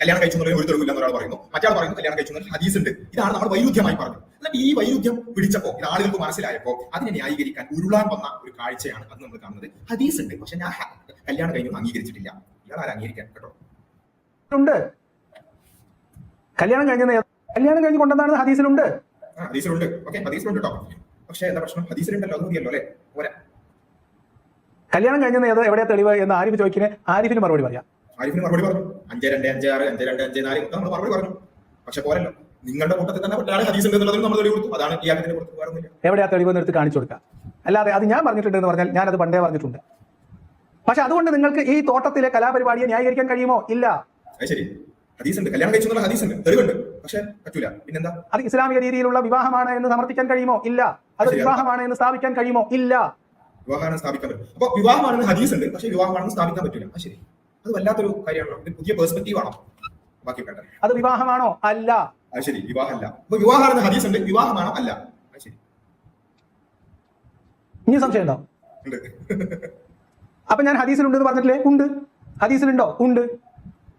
കല്യാണം കഴിച്ചു എന്നുള്ളതിന് ഒരു തെളിവില്ല എന്നൊരാൾ പറയുന്നു. മറ്റാൾ പറയുന്നു കല്യാണം കഴിച്ചു ഹദീസ് ഉണ്ട് ഇതാണ് നമ്മൾ വൈരുദ്ധ്യമായി പറഞ്ഞു എന്നിട്ട് ഈ വൈരുദ്ധ്യം പിടിച്ചപ്പോ ഇത് ആളുകൾക്ക് മനസ്സിലായപ്പോൾ അതിനെ ന്യായീകരിക്കാൻ ഉരുളാൻ വന്ന ഒരു കാഴ്ചയാണ് അത് നമ്മൾ കാണുന്നത്. ഹദീസ് ഉണ്ട് പക്ഷെ ഞാൻ കല്യാണം കഴിഞ്ഞൊന്നും അംഗീകരിച്ചിട്ടില്ല. ഇയാൾ ആരും അംഗീകരിക്കാൻ കേട്ടോ? ഉണ്ട്. കല്യാണം കഴിഞ്ഞ കല്യാണം കഴിഞ്ഞ് കൊണ്ടുവന്നാണ് ഹദീസിലുണ്ട്. ഹദീസിലുണ്ട്. ഓക്കെ ഹദീസിലുണ്ട് കേട്ടോ. പക്ഷേ എന്താ പ്രശ്നം? ഹദീസിലുണ്ടല്ലോ അത് മതിയല്ലോ അല്ലേ? പോരാ. കല്യാണം കഴിഞ്ഞ ഏത് എവിടെയാ തെളിവ് എന്ന് ആരിഫ് ചോദിക്കുന്നത് ആരിഫിന് മറുപടി പറയാം. ആരിഫിന് മറുപടി പറഞ്ഞു. അഞ്ച് രണ്ട് അഞ്ച് ആറ് അഞ്ച് രണ്ട് അഞ്ച് നാല് നമ്മൾ മറുപടി പറഞ്ഞു. പക്ഷെ പോരല്ലോ. നിങ്ങളുടെ കൂട്ടത്തിൽ തന്നെ ഒരാളെ ഹദീസ് ഉണ്ട് എന്നുള്ളതിന് നമ്മൾ തെളിവ് കൊടുത്തു. അതാണ് ഈ ആഗ്രഹത്തിന് കൊടുത്തു വേറെ ഒന്നുമില്ല. എവിടെയാ തെളിവ് എന്ന് എടുത്ത് കാണിച്ചു കൊടുക്കുക? അല്ലാതെ അത് ഞാൻ പറഞ്ഞിട്ടുണ്ട് എന്ന് പറഞ്ഞാൽ ഞാനത് പണ്ടേ പറഞ്ഞിട്ടുണ്ട്. പക്ഷെ അതുകൊണ്ട് നിങ്ങൾക്ക് ഈ തോട്ടത്തിലെ കലാപരിപാടിയെ ന്യായീകരിക്കാൻ കഴിയുമോ? ഇല്ല. അത് ശരി. ഹദീസ് ഉണ്ട്. കല്യാണം കഴിച്ചു ഹദീസ് ഉണ്ട്. തെളിവുണ്ട്. പക്ഷെ പറ്റൂല. പിന്നെന്താ? അത് ഇസ്ലാമിക രീതിയിലുള്ള വിവാഹമാണ് എന്ന് സമർത്ഥിക്കാൻ കഴിയുമോ? ഇല്ല. അത്. വിവാഹമാണ് എന്ന് സ്ഥാപിക്കാൻ കഴിയുമോ? ഇല്ല. വിവാഹമാണ് സ്ഥാപിക്കാൻ പറ്റും. അപ്പൊ വിവാഹമാണെന്ന് ഹദീസ് ഉണ്ട്. പക്ഷെ വിവാഹമാണെന്ന് സ്ഥാപിക്കാൻ പറ്റില്ല അത് ശരി. അത് വല്ലാത്തൊരു കാര്യമാണല്ലോ. ഇത് പുതിയ പേഴ്സ്പെക്റ്റീവ് ആണോ? ബാക്കി വേണ്ട അത് വിവാഹമാണോ? അല്ല. അത് ശരി വിവാഹമല്ല. അപ്പൊ വിവാഹമാണെന്ന് ഹദീസ് ഉണ്ട് വിവാഹമാണോ? അല്ല. അത് ശരി. ഇനി സംശയം ഉണ്ടോ? അപ്പൊ ഞാൻ ഹദീസിലുണ്ട് എന്ന് പറഞ്ഞിട്ടില്ലേ? ഉണ്ട്. ഹദീസിലുണ്ടോ? ഉണ്ട്.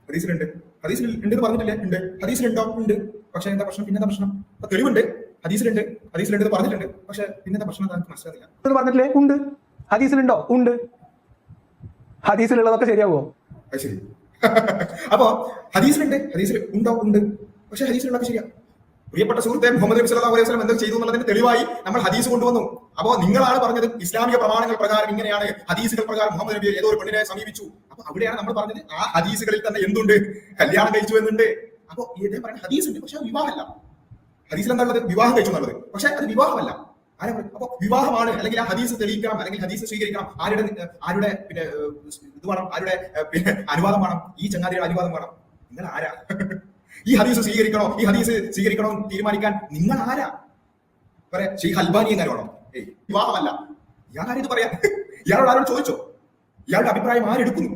ഹദീസിലുണ്ട്. ഹദീസിൽ ഉണ്ട് എന്ന് പറഞ്ഞിട്ടില്ലേ? ഉണ്ട്. ഹദീസിലുണ്ടോ? ഉണ്ട്. പക്ഷെ എന്താ പ്രശ്നം? പിന്നെന്താ പ്രശ്നം? അപ്പൊ തെളിവുണ്ട്. ഹദീസിലുണ്ട്. ഹദീസിലുണ്ട് എന്ന് പറഞ്ഞിട്ടുണ്ട്. പക്ഷെ പിന്നെന്താ പ്രശ്നം എന്താ എനിക്ക് മനസ്സിലാകുന്നില്ല എന്ന് പറഞ്ഞിട്ടില്ലേ? ഉണ്ട്. ഹദീസിലുണ്ടോ? ഉണ്ട്. ഹദീസിലുള്ളതൊക്കെ ശരിയാവോ അത് ശരി. അപ്പോ ഹദീസിലുണ്ട് ഹദീസിൽ ഉണ്ടോ? ഉണ്ട്. പക്ഷെ ഹദീസിലുള്ളതൊക്കെ ശരിയാ. പ്രിയപ്പെട്ട സുഹൃത്തെ മുഹമ്മദ് നബി സല്ലാ അലൈഹി വസല്ലം എന്തൊക്കെ ചെയ്തു എന്നുള്ളതിന് തെളിവായി നമ്മൾ ഹദീസ് കൊണ്ടുവന്നു. അപ്പോ നിങ്ങളാണ് പറഞ്ഞത് ഇസ്ലാമിക പ്രമാണങ്ങൾ പ്രകാരം ഇങ്ങനെയാണ് ഹദീസുകൾ പ്രകാരം മുഹമ്മദ് നബി ഏതോ ഒരു പെണ്ണിനെ സമീപിച്ചു. അപ്പൊ അവിടെയാണ് നമ്മൾ പറഞ്ഞത് ആ ഹദീസുകളിൽ തന്നെ എന്തുണ്ട്? കല്യാണം കഴിച്ചു എന്നുണ്ട്. അപ്പോൾ ഇതേ പറയുന്ന ഹദീസ് ഉണ്ട് പക്ഷെ വിവാഹമല്ല. ഹദീസിൽ എന്താ ഉള്ളത്? വിവാഹം കഴിച്ചു എന്നുള്ളത്. പക്ഷെ അത് വിവാഹമല്ല. ആരാ അപ്പോ വിവാഹമാണ് അല്ലെങ്കിൽ ആ ഹദീസ് തെളിയിക്കണം അല്ലെങ്കിൽ ഹദീസ് സ്വീകരിക്കണം ആരുടെ ആരുടെ പിന്നെ ഇത് വേണം ആരുടെ പിന്നെ അനുവാദം വേണം ഈ ചങ്ങാതിയുടെ അനുവാദം വേണം. നിങ്ങൾ ആരാ? ഈ ഹദീസ് സ്വീകരിക്കണോ? ഈ ഹദീസ് സ്വീകരിക്കണോ തീരുമാനിക്കാൻ നിങ്ങൾ ആരാ? പറയാ ഷെയ്ഖ് അൽബാനി എങ്ങനെ വിവാഹമല്ല. ഇയാൾ ആരും ഇത് പറയാ ഇയാളോട് ആരോട് ചോദിച്ചോ? ഇയാളുടെ അഭിപ്രായം ആരെടുക്കുന്നു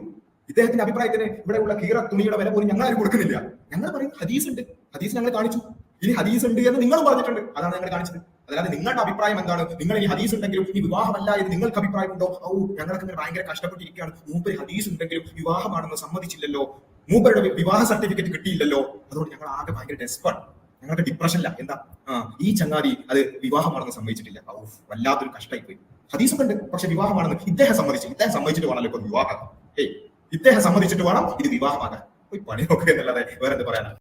ഇദ്ദേഹത്തിന്റെ അഭിപ്രായത്തിന് ഇവിടെയുള്ള കീറ തുണിയുടെ വില പോലും ഞങ്ങൾ ആരും കൊടുക്കുന്നില്ല. ഞങ്ങൾ പറയും ഹദീസ് ഉണ്ട്. ഹദീസ് ഞങ്ങൾ കാണിച്ചു. ഇനി ഹദീസ് ഉണ്ട് എന്ന് നിങ്ങൾ പറഞ്ഞിട്ടുണ്ട്. അതാണ് ഞങ്ങൾ കാണിച്ചത്. അതായത് നിങ്ങളുടെ അഭിപ്രായം എന്താണ്? നിങ്ങൾ ഇനി ഹദീസ് ഉണ്ടെങ്കിലും ഈ വിവാഹമല്ല എന്ന് നിങ്ങൾക്ക് അഭിപ്രായമുണ്ടോ ഔ ഞങ്ങളൊക്കെ ഇങ്ങനെ ഭയങ്കര കഷ്ടപ്പെട്ടിരിക്കുകയാണ്. മൂപ്പർ ഹദീസ് ഉണ്ടെങ്കിലും വിവാഹമാണെന്ന് സമ്മതിച്ചില്ലല്ലോ. മൂപ്പരുടെ വിവാഹ സർട്ടിഫിക്കറ്റ് കിട്ടിയില്ലല്ലോ. അതുകൊണ്ട് ഞങ്ങൾ ആകെ ഭയങ്കര ഡെസ്പാണ് ഞങ്ങൾക്ക് ഡിപ്രഷനില്ല എന്താ? ഈ ചങ്ങാതി അത് വിവാഹമാണെന്ന് സമ്മതിച്ചിട്ടില്ല. ഔ വല്ലാത്തൊരു കഷ്ടമായി പോയി ഹദീസ് ഉണ്ട്. പക്ഷെ വിവാഹമാണെന്ന് ഇദ്ദേഹം സമ്മതിച്ചു ഇദ്ദേഹം സമ്മതിച്ചിട്ട് വേണമല്ലോ വിവാഹം. ഏയ് ഇദ്ദേഹം സമ്മതിച്ചിട്ട് വേണം ഇത് വിവാഹമാകാൻ. പോയി പണി നോക്കുക എന്നല്ലാതെ വേറെ എന്ത് പറയാനാ?